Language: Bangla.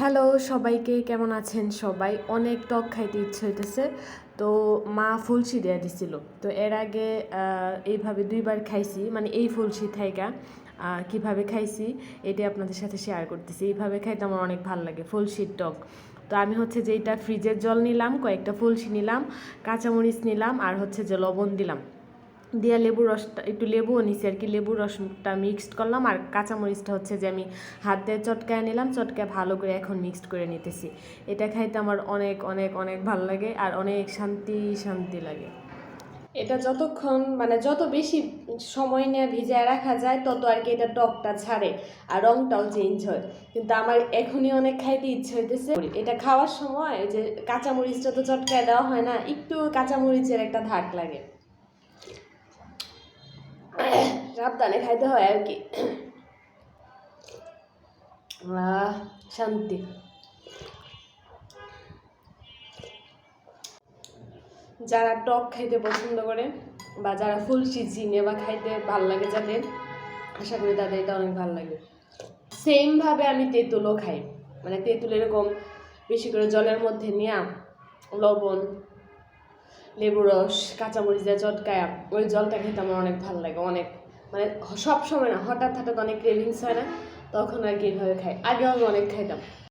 হ্যালো, সবাইকে কেমন আছেন সবাই? অনেক টক খাইতে ইচ্ছে হইতেছে। তো মা ফুলসি দেওয়া দিছিল। তো এর আগে এইভাবে দুইবার খাইছি মানে এই ফুলসি থাইকা কীভাবে খাইছি এটি আপনাদের সাথে শেয়ার করতেছি। এইভাবে খাইতে আমার অনেক ভালো লাগে ফুলসির টক। তো আমি হচ্ছে যে এটা ফ্রিজের জল নিলাম, কয়েকটা ফুলসি নিলাম, কাঁচামরিচ নিলাম, আর হচ্ছে যে লবণ দিলাম। দিয়া লেবুর রসটা, একটু লেবুও নিছি আর কি। লেবুর রসটা মিক্সড করলাম আর কাঁচামরিচটা হচ্ছে যে আমি হাত দিয়ে চটকায় নিলাম চটকায় ভালো করে এখন মিক্সড করে নিতেছি। এটা খাইতে আমার অনেক অনেক অনেক ভালো লাগে আর অনেক শান্তি শান্তি লাগে। এটা যতক্ষণ মানে যত বেশি সময় নিয়ে ভিজায় রাখা যায়, তত আর কি এটা টকটা ছাড়ে আর রংটাও চেঞ্জ হয়। কিন্তু আমার এখনই অনেক খাইতে ইচ্ছে হইতেছে। এটা খাওয়ার সময় যে কাঁচামরিচটা তো চটকায় দেওয়া হয় না, একটু কাঁচামরিচের একটা ধাক লাগে। সাবধানে খাইতে হয় আর কি। শান্তি। যারা টক খাইতে পছন্দ করে বা যারা ফুল চিনে বা খাইতে ভালো লাগে যাদের, আশা করি তাদের এটা অনেক ভালো লাগে। সেমভাবে আমি তেঁতুলও খাই। মানে তেঁতুল এরকম বেশি করে জলের মধ্যে নিয়ে লবণ লেবু রস, কাঁচামরিচ দিয়ে চটকায়া ওই জলটা খেতে আমার অনেক ভালো লাগে, অনেক। মানে সব সময় না, হঠাৎ হঠাৎ অনেক ক্রেভিংস হয় না, তখন আর কি এভাবে খাই। আগে আমি অনেক খাইতাম।